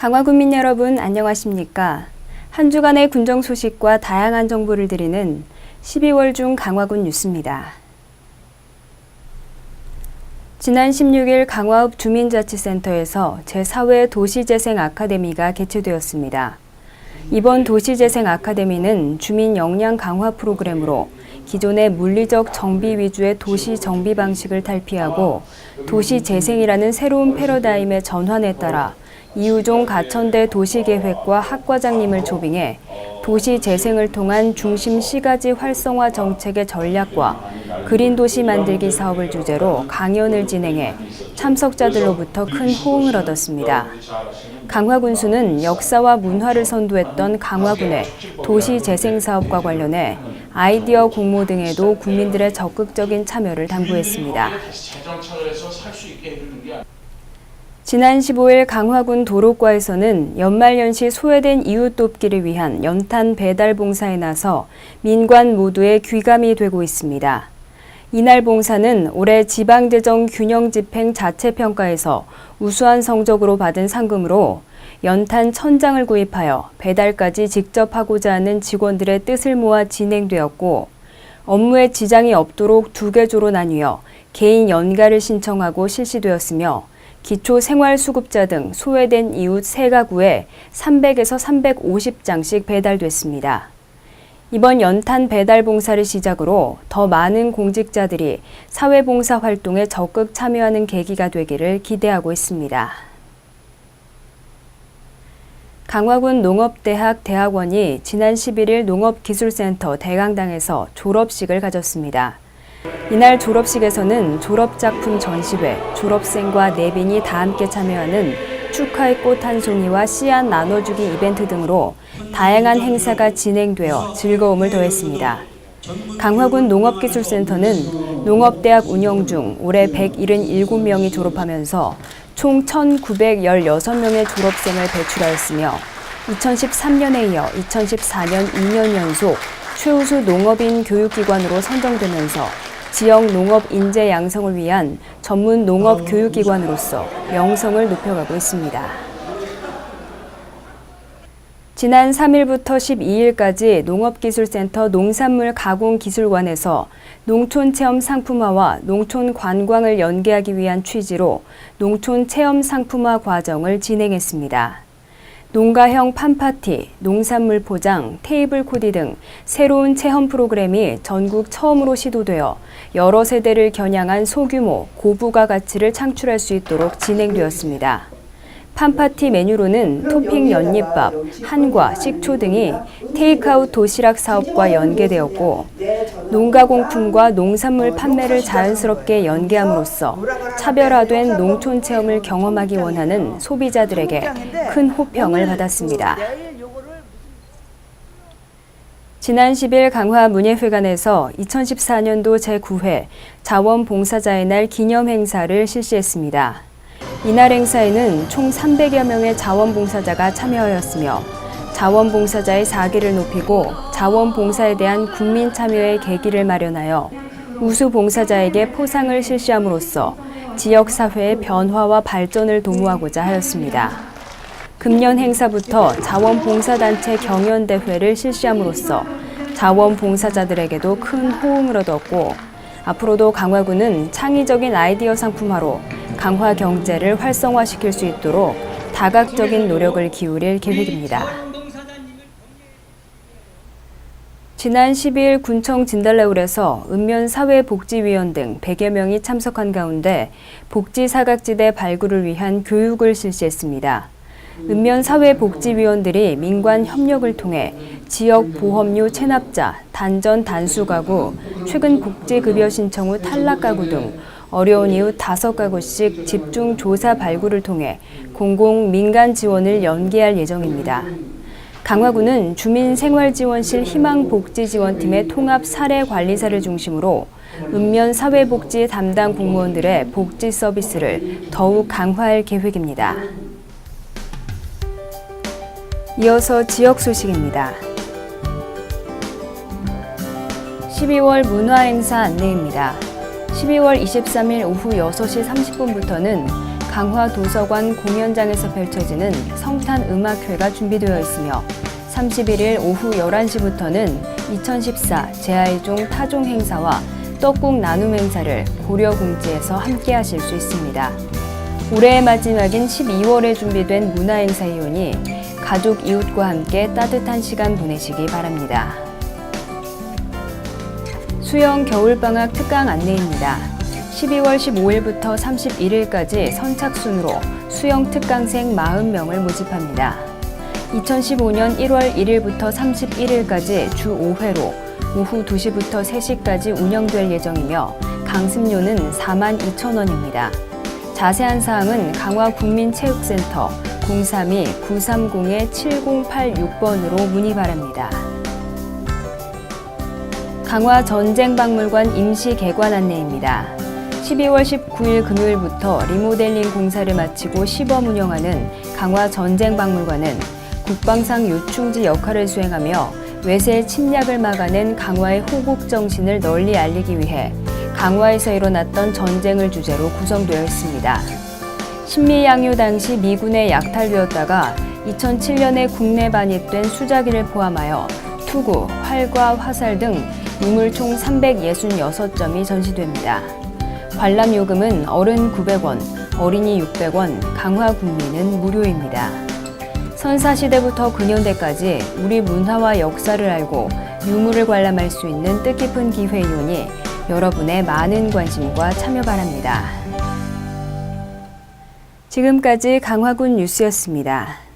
강화 군민 여러분 안녕하십니까? 한 주간의 군정 소식과 다양한 정보를 드리는 12월 중 강화군 뉴스입니다. 지난 16일 강화읍 주민자치센터에서 제4회 도시재생 아카데미가 개최되었습니다. 이번 도시재생 아카데미는 주민 역량 강화 프로그램으로 기존의 물리적 정비 위주의 도시 정비 방식을 탈피하고 도시 재생이라는 새로운 패러다임의 전환에 따라 이우종 가천대 도시계획과 학과장님을 조빙해 도시 재생을 통한 중심 시가지 활성화 정책의 전략과 그린 도시 만들기 사업을 주제로 강연을 진행해 참석자들로부터 큰 호응을 얻었습니다. 강화군수는 역사와 문화를 선도했던 강화군의 도시 재생 사업과 관련해 아이디어 공모 등에도 국민들의 적극적인 참여를 당부했습니다. 지난 15일 강화군 도로과에서는 연말연시 소외된 이웃 돕기를 위한 연탄 배달 봉사에 나서 민관 모두의 귀감이 되고 있습니다. 이날 봉사는 올해 지방재정 균형 집행 자체 평가에서 우수한 성적으로 받은 상금으로 연탄 천장을 구입하여 배달까지 직접 하고자 하는 직원들의 뜻을 모아 진행되었고 업무에 지장이 없도록 두 개조로 나뉘어 개인 연가를 신청하고 실시되었으며 기초 생활수급자 등 소외된 이웃 세 가구에 300에서 350장씩 배달됐습니다. 이번 연탄 배달 봉사를 시작으로 더 많은 공직자들이 사회봉사 활동에 적극 참여하는 계기가 되기를 기대하고 있습니다. 강화군 농업대학 대학원이 지난 11일 농업기술센터 대강당에서 졸업식을 가졌습니다. 이날 졸업식에서는 졸업작품 전시회, 졸업생과 내빈이 다 함께 참여하는 축하의 꽃 한 송이와 씨앗 나눠주기 이벤트 등으로 다양한 행사가 진행되어 즐거움을 더했습니다. 강화군 농업기술센터는 농업대학 운영 중 올해 177명이 졸업하면서 총 1,916명의 졸업생을 배출하였으며 2013년에 이어 2014년 2년 연속 최우수 농업인 교육기관으로 선정되면서 지역 농업 인재 양성을 위한 전문 농업 교육기관으로서 명성을 높여가고 있습니다. 지난 3일부터 12일까지 농업기술센터 농산물 가공기술관에서 농촌 체험 상품화와 농촌 관광을 연계하기 위한 취지로 농촌 체험 상품화 과정을 진행했습니다. 농가형 팜파티, 농산물 포장, 테이블 코디 등 새로운 체험 프로그램이 전국 처음으로 시도되어 여러 세대를 겨냥한 소규모, 고부가 가치를 창출할 수 있도록 진행되었습니다. 팜파티 메뉴로는 토핑 연잎밥, 한과, 식초 등이 테이크아웃 도시락 사업과 연계되었고 농가 공품과 농산물 판매를 자연스럽게 연계함으로써 차별화된 농촌 체험을 경험하기 원하는 소비자들에게 큰 호평을 받았습니다. 지난 10일 강화 문예회관에서 2014년도 제9회 자원봉사자의 날 기념 행사를 실시했습니다. 이날 행사에는 총 300여 명의 자원봉사자가 참여하였으며 자원봉사자의 사기를 높이고 자원봉사에 대한 국민 참여의 계기를 마련하여 우수 봉사자에게 포상을 실시함으로써 지역 사회의 변화와 발전을 도모하고자 하였습니다. 금년 행사부터 자원봉사단체 경연대회를 실시함으로써 자원봉사자들에게도 큰 호응을 얻었고 앞으로도 강화군은 창의적인 아이디어 상품화로 강화 경제를 활성화시킬 수 있도록 다각적인 노력을 기울일 계획입니다. 지난 12일 군청 진달래울에서 읍면 사회복지위원 등 100여 명이 참석한 가운데 복지 사각지대 발굴을 위한 교육을 실시했습니다. 읍면 사회복지위원들이 민관 협력을 통해 지역 보험료 체납자, 단전 단수 가구, 최근 복지급여 신청 후 탈락 가구 등 어려운 이웃 다섯 가구씩 집중 조사 발굴을 통해 공공 민간 지원을 연계할 예정입니다. 강화군은 주민생활지원실 희망복지지원팀의 통합 사례 관리사를 중심으로 읍면 사회복지 담당 공무원들의 복지 서비스를 더욱 강화할 계획입니다. 이어서 지역 소식입니다. 12월 문화행사 안내입니다. 12월 23일 오후 6시 30분부터는 강화 도서관 공연장에서 펼쳐지는 성탄 음악회가 준비되어 있으며 31일 오후 11시부터는 2014 제아이종 타종 행사와 떡국 나눔 행사를 고려공지에서 함께 하실 수 있습니다. 올해의 마지막인 12월에 준비된 문화행사 이오니 가족 이웃과 함께 따뜻한 시간 보내시기 바랍니다. 수영 겨울방학 특강 안내입니다. 12월 15일부터 31일까지 선착순으로 수영 특강생 40명을 모집합니다. 2015년 1월 1일부터 31일까지 주 5회로 오후 2시부터 3시까지 운영될 예정이며 강습료는 4만 2천 원입니다. 자세한 사항은 강화국민체육센터 032-930-7086번으로 문의 바랍니다. 강화 전쟁박물관 임시 개관 안내입니다. 12월 19일 금요일부터 리모델링 공사를 마치고 시범 운영하는 강화 전쟁박물관은 국방상 요충지 역할을 수행하며 외세 침략을 막아낸 강화의 호국 정신을 널리 알리기 위해 강화에서 일어났던 전쟁을 주제로 구성되어 있습니다. 신미 양요 당시 미군에 약탈되었다가 2007년에 국내 반입된 수자기를 포함하여 투구, 활과 화살 등 유물 총 366점이 전시됩니다. 관람 요금은 어른 900원, 어린이 600원, 강화 국민은 무료입니다. 선사시대부터 근현대까지 우리 문화와 역사를 알고 유물을 관람할 수 있는 뜻깊은 기회이오니 여러분의 많은 관심과 참여 바랍니다. 지금까지 강화군 뉴스였습니다.